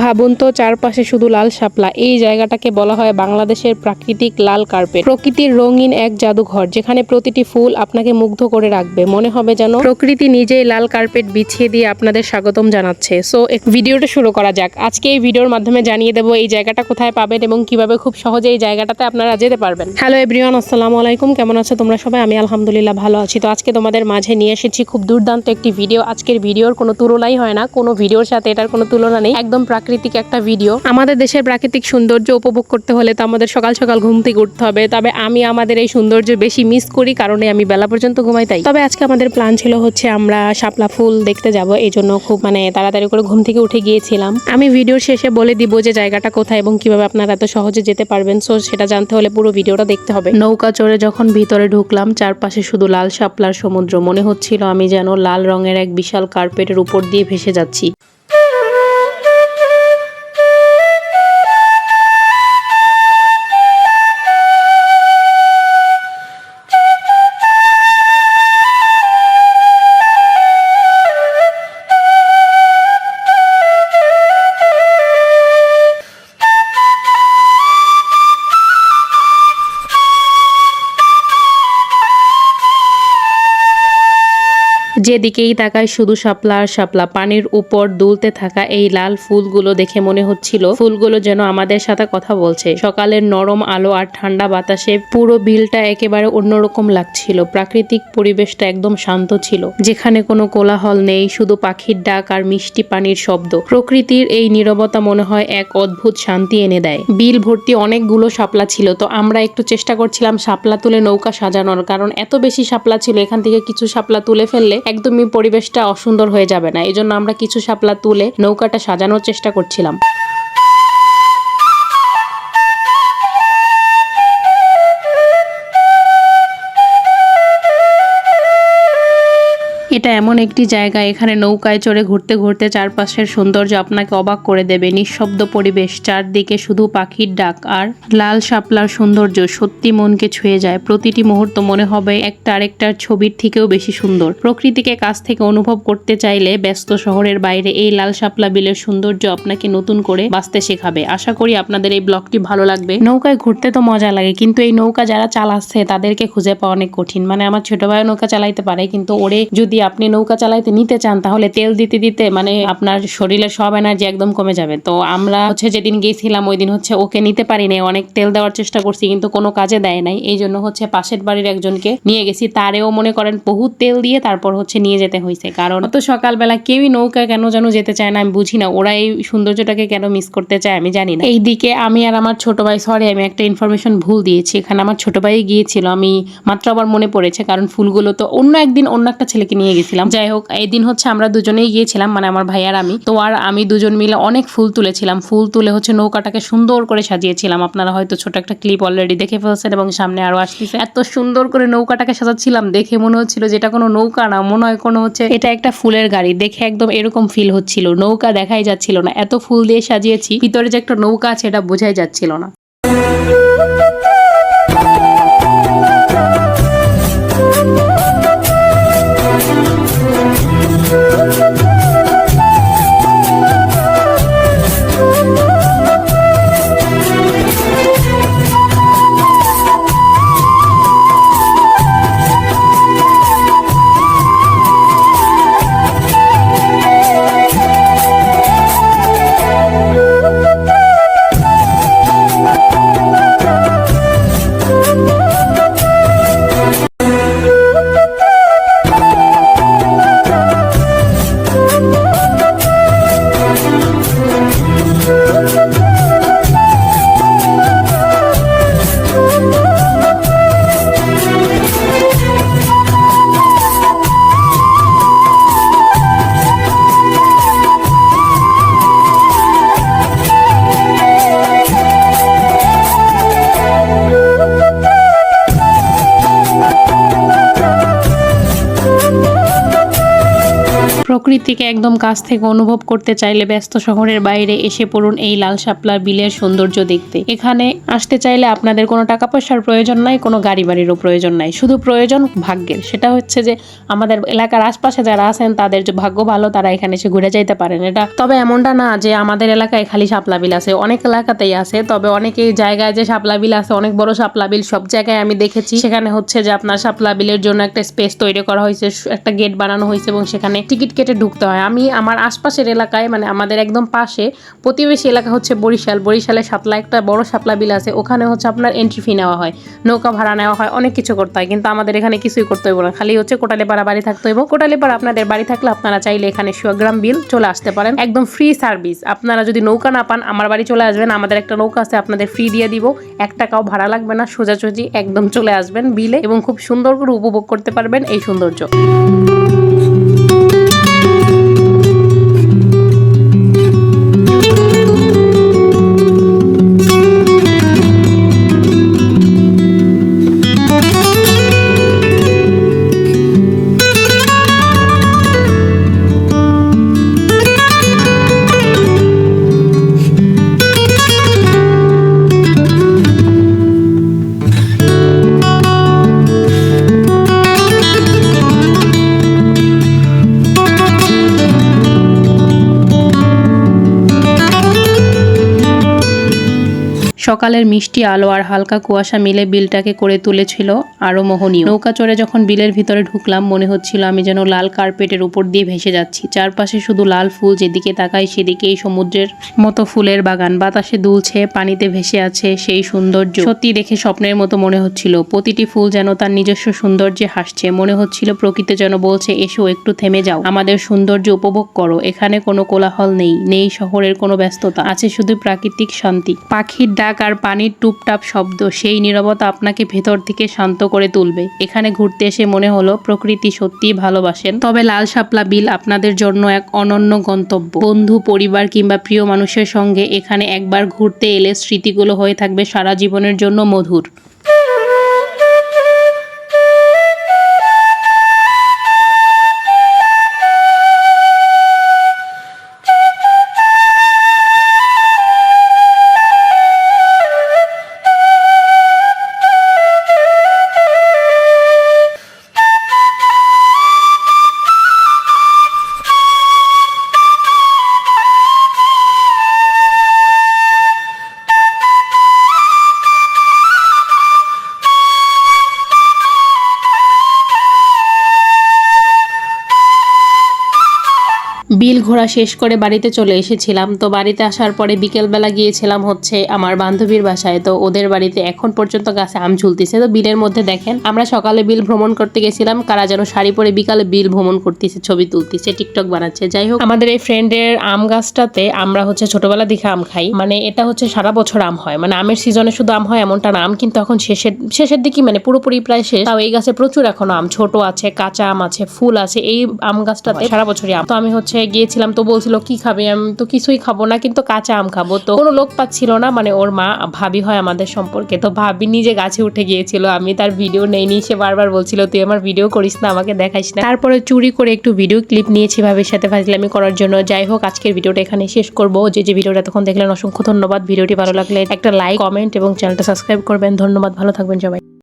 ভাবুন তো, চারপাশে শুধু লাল শাপলা। এই জায়গাটাকে বলা হয় বাংলাদেশের প্রাকৃতিক লাল কার্পেট। প্রকৃতির রঙিন এক জাদুঘর, যেখানে প্রতিটি ফুল আপনাকে মুগ্ধ করে রাখবে। মনে হবে যেন প্রকৃতি নিজেই লাল কার্পেট বিছিয়ে দিয়ে আপনাদের স্বাগতম জানাচ্ছে। সো ভিডিওটা শুরু করা যাক। আজকে এই ভিডিওর মাধ্যমে জানিয়ে দেবো এই জায়গাটা কোথায় পাবেন এবং কীভাবে খুব সহজে এই জায়গাটাতে আপনারা যেতে পারবেন। হ্যালো এভরিওয়ান আসসালামু আলাইকুম। কেমন আছো তোমরা সবাই? আমি আলহামদুলিল্লাহ ভালো আছি। তো আজকে তোমাদের মাঝে নিয়ে এসেছি খুব দুর্দান্ত একটি ভিডিও। আজকের ভিডিওর কোনো তুলনাই হয় না। কোনো ভিডিওর সাথে এটার কোনো তুলনা নেই। একদম প্রাকৃতিক একটা ভিডিও আমাদের দেশের প্রাকৃতিক সৌন্দর্য উপভোগ করতে হলে তো আমাদের সকাল সকাল ঘুম থেকে উঠতে হবে। তবে আমি আমাদের এই সৌন্দর্য বেশি মিস করি কারণে আমি বেলা পর্যন্ত ঘুমাই তাই। তবে আজকে আমাদের প্ল্যান ছিল হচ্ছে আমরা শাপলা ফুল দেখতে যাব। এই জন্য খুব মানে তাড়াতাড়ি করে ঘুম থেকে উঠে গিয়েছিলাম। আমি ভিডিওর শেষে বলে দিব যে জায়গাটা কোথায় এবং কীভাবে আপনারা এত সহজে যেতে পারবেন। সো সেটা জানতে হলে পুরো ভিডিওটা দেখতে হবে। নৌকা চড়ে যখন ভিতরে ঢুকলাম, চারপাশে শুধু লাল শাপলার সমুদ্র। মনে হচ্ছিল আমি যেন লাল রঙের এক বিশাল কার্পেটের উপর দিয়ে ভেসে যাচ্ছি। যেদিকেই তাকায় শুধু শাপলা আর শাপলা। পানির উপর দুলতে থাকা এই লাল ফুলগুলো দেখে মনে হচ্ছিল ফুলগুলো যেন আমাদের সাথে কথা বলছে। সকালের নরম আলো আর ঠান্ডা বাতাসে পুরো বিলটা একেবারে অন্যরকম লাগছিল। প্রাকৃতিক পরিবেশটা একদম শান্ত ছিল। যেখানে কোনো কোলাহল নেই, শুধু পাখির ডাক আর মিষ্টি পানির শব্দ। প্রকৃতির এই নীরবতা মনে হয় এক অদ্ভুত শান্তি এনে দেয়। বিল ভর্তি অনেকগুলো শাপলা ছিল, তো আমরা একটু চেষ্টা করছিলাম শাপলা তুলে নৌকা সাজানোর। কারণ এত বেশি শাপলা ছিল, এখান থেকে কিছু শাপলা তুলে ফেললে একদমই পরিবেশটা অসুন্দর হয়ে যাবে না। এই জন্য আমরা কিছু শাপলা তুলে নৌকাটা সাজানোর চেষ্টা করছিলাম। এটা এমন একটি জায়গা, এখানে নৌকায় চড়ে ঘুরতে ঘুরতে চারপাশের সৌন্দর্য আপনাকে অবাক করে দেবে। নিঃশব্দ পরিবেশ, চারদিকে শুধু পাখির ডাক আর লাল শাপলার সৌন্দর্য সত্যি মনকে ছুঁয়ে যায়। প্রতিটি মুহূর্ত মনে হবে একটা আরেকটার ছবির থেকেও বেশি সুন্দর। প্রকৃতিকে কাছ থেকে অনুভব করতে চাইলে ব্যস্ত শহরের বাইরে এই লাল শাপলা বিলের সৌন্দর্য আপনাকে নতুন করে বাঁচতে শেখাবে। আশা করি আপনাদের এই ব্লগটি ভালো লাগবে। নৌকায় ঘুরতে তো মজা লাগে, কিন্তু এই নৌকা যারা চালাচ্ছে তাদেরকে খুঁজে পাওয়া অনেক কঠিন। মানে আমার ছোট ভাই নৌকা চালাইতে পারে, কিন্তু ওরে যদি আপনি নৌকা চালাইতে নিতে চান, তাহলে তেল দিতে দিতে মানে আপনার শরীরের সব এনার্জি একদম কমে যাবে। তো আমরা হচ্ছে যেদিন গেছিলাম, ওই দিন হচ্ছে ওকে নিতে পারি নাই অনেক তেল দেওয়ার চেষ্টা করছি, কিন্তু কোনো কাজে দেয় নাই। এই জন্য হচ্ছে পাশের বাড়ির একজনকে নিয়ে গেছি, তারেও মনে করেন বহু তেল দিয়ে তারপর হচ্ছে নিয়ে যেতে হয়েছে কারণ অত সকালবেলা কেউই নৌকা কেন যেন যেতে চায় না, আমি বুঝি না, ওরা এই সৌন্দর্যটাকে কেন মিস করতে চায়, আমি জানি না। এইদিকে আমি আর আমার ছোট ভাই সরি আমি একটা ইনফরমেশন ভুল দিয়েছি, এখানে আমার ছোট ভাই গিয়েছিল, আমি মাত্র আবার মনে পড়েছে, কারণ ফুলগুলো তো অন্য একদিন অন্য একটা ছেলেকে নিয়ে গেছিলাম। যাই হোক এই দিন হচ্ছে আমরা দুজনেই গিয়েছিলাম মানে আমার ভাই আর আমি। তো আর আমি দুজন মিলে অনেক ফুল তুলেছিলাম। ফুল তুলে হচ্ছে নৌকাটাকে সুন্দর করে সাজিয়েছিলাম। আপনারা হয়তো ছোট একটা ক্লিপ অলরেডি দেখে ফেলছেন এবং সামনে আরও আসতেছে। এত সুন্দর করে নৌকাটাকে সাজাচ্ছিলাম, দেখে মনে হচ্ছিল যেটা কোনো নৌকা না, মনে হয় কোনো হচ্ছে এটা একটা ফুলের গাড়ি। দেখে একদম এরকম ফিল হচ্ছিল। নৌকা দেখাই যাচ্ছিল না। এত ফুল দিয়ে সাজিয়েছি, ভিতরে যে একটা নৌকা আছে, এটা বোঝাই যাচ্ছিল না। প্রকৃতিকে একদম কাছ থেকে অনুভব করতে চাইলে ব্যস্ত শহরের বাইরে এসে পড়ুন এই লাল শাপলার বিলের সৌন্দর্য দেখতে। এখানে আসতে চাইলে আপনাদের কোনো টাকা পয়সার প্রয়োজন নাই, কোনো গাড়ি বাড়িরও প্রয়োজন নাই। শুধু প্রয়োজন ভাগ্যের। সেটা হচ্ছে যে আমাদের এলাকার আশপাশে যারা আছেন, তাদের যে ভাগ্য ভালো, তারা এখানে এসে ঘুরে যাইতে পারেন। এটা তবে এমনটা না যে আমাদের এলাকায় খালি শাপলা বিল আছে। অনেক এলাকাতেই আছে, তবে অনেকেই জায়গায় যে শাপলা বিল আছে, অনেক বড় শাপলা বিল সব জায়গায় আমি দেখেছি। সেখানে হচ্ছে যে আপনার শাপলা বিলের জন্য একটা স্পেস তৈরি করা হয়েছে, একটা গেট বানানো হয়েছে এবং সেখানে টিকিট কেটে ঢুকতে হয়। আমি আমার আশপাশের এলাকায় মানে আমাদের একদম পাশে প্রতিবেশী এলাকা হচ্ছে বরিশাল। বরিশালে সাতলা একটা বড় শাপলা বিল আছে। ওখানে হচ্ছে আপনার এন্ট্রি ফি নেওয়া হয়। নৌকা ভাড়া নেওয়া হয়, অনেক কিছু করতে হয়। কিন্তু আমাদের এখানে কিছুই করতে হইব না। খালি হচ্ছে কোটালীপাড়া বাড়ি থাকতে হইব। কোটালীপাড়া আপনাদের বাড়ি থাকলে আপনারা চাইলে এখানে সুয়াগ্রাম বিল চলে আসতে পারেন। একদম ফ্রি সার্ভিস আপনারা যদি নৌকা না পান, আমার বাড়ি চলে আসবেন। আমাদের একটা নৌকা আছে, আপনাদের ফ্রি দিয়ে দিব। এক টাকাও ভাড়া লাগবে না। সোজাসুজি একদম চলে আসবেন বিলে এবং খুব সুন্দর করে উপভোগ করতে পারবেন এই সৌন্দর্য। thank you সকালের মিষ্টি আলো আর হালকা কুয়াশা মিলে বিলটাকে করে তুলেছিল আরও মোহনীয়। নৌকা চড়ে যখন বিলের ভিতরে ঢুকলাম, মনে হচ্ছিল আমি যেন লাল কার্পেটের উপর দিয়ে ভেসে যাচ্ছি। চারপাশে শুধু লাল ফুল, যেদিকে তাকাই সেদিকে এই সমুদ্রের মতো ফুলের বাগান। বাতাসে দুলছে, পানিতে ভেসে আছে সেই সৌন্দর্য। সত্যি দেখে স্বপ্নের মতো মনে হচ্ছিল। প্রতিটি ফুল যেন তার নিজস্ব সৌন্দর্যে হাসছে। মনে হচ্ছিল প্রকৃতি যেন বলছে, এসো, একটু থেমে যাও। আমাদের সৌন্দর্য উপভোগ করো। এখানে কোনো কোলাহল নেই। নেই শহরের কোনো ব্যস্ততা। আছে শুধু প্রাকৃতিক শান্তি। পাখির ডাক আর পানির টুপটাপ শব্দ, সেই নিরবতা আপনাকে ভেতর থেকে শান্ত করে তুলবে। এখানে ঘুরতে এসে মনে হলো প্রকৃতি সত্যিই ভালোবাসেন। তবে লাল শাপলা বিল আপনাদের জন্য এক অনন্য গন্তব্য। বন্ধু, পরিবার কিংবা প্রিয় মানুষের সঙ্গে এখানে একবার ঘুরতে এলে স্মৃতিগুলো হয়ে থাকবে সারা জীবনের জন্য মধুর। বিল ঘোরা শেষ করে বাড়িতে চলে এসেছিলাম। তো বাড়িতে আসার পরে বিকেলবেলা গিয়েছিলাম হচ্ছে আমার বান্ধবীর বাসায়। তো ওদের বাড়িতে এখন পর্যন্ত গাছে আম ঝুলতেছে। তো বিলের মধ্যে দেখেন আমরা সকালে বিল ভ্রমণ করতে গেছিলাম। কারা যেন শাড়ি পরে বিকালে বিল ভ্রমণ করতেছে ছবি তুলতেছে টিকটক বানাচ্ছে। যাই হোক আমাদের এই ফ্রেন্ডের আম গাছটাতে আমরা হচ্ছে ছোটবেলা দেখে আম খাই। মানে এটা হচ্ছে সারা বছর আম হয়। মানে আমের সিজনে শুধু আম হয় এমনটা না। আম কিন্তু এখন শেষের শেষের দিকে মানে পুরোপুরি প্রায় শেষ। তাও এই গাছে প্রচুর এখনও আম। ছোট আছে কাঁচা আম আছে ফুল আছে। এই আম গাছটাতে সারা বছরই আম। তো আমি হচ্ছে গিয়েছিলাম তো বলছিল, কি খাবে? আমি তো কিছুই খাব না, কিন্তু কাঁচা আম খাব। তো কোনো লোক পাচ্ছিল না মানে ওর মা ভাবি হয় আমাদের সম্পর্কে। তো ভাবি নিজে গাছে উঠে গিয়েছিল, আমি তার ভিডিও নেইনি, সে বারবার বলছিল, তুই আমার ভিডিও করিস না, আমাকে দেখাইস না। তারপরে চুরি করে একটু ভিডিও ক্লিপ নিয়েছি ভাবির সাথে ফাজলামি করার জন্য। যাই হোক, আজকের ভিডিওটা এখানে শেষ করব। যে যে ভিডিওটা তখন দেখলেন, অসংখ্য ধন্যবাদ। ভিডিওটি ভালো লাগলে একটা লাইক, কমেন্ট এবং চ্যানেলটা সাবস্ক্রাইব করবেন। ধন্যবাদ, ভালো থাকবেন সবাই।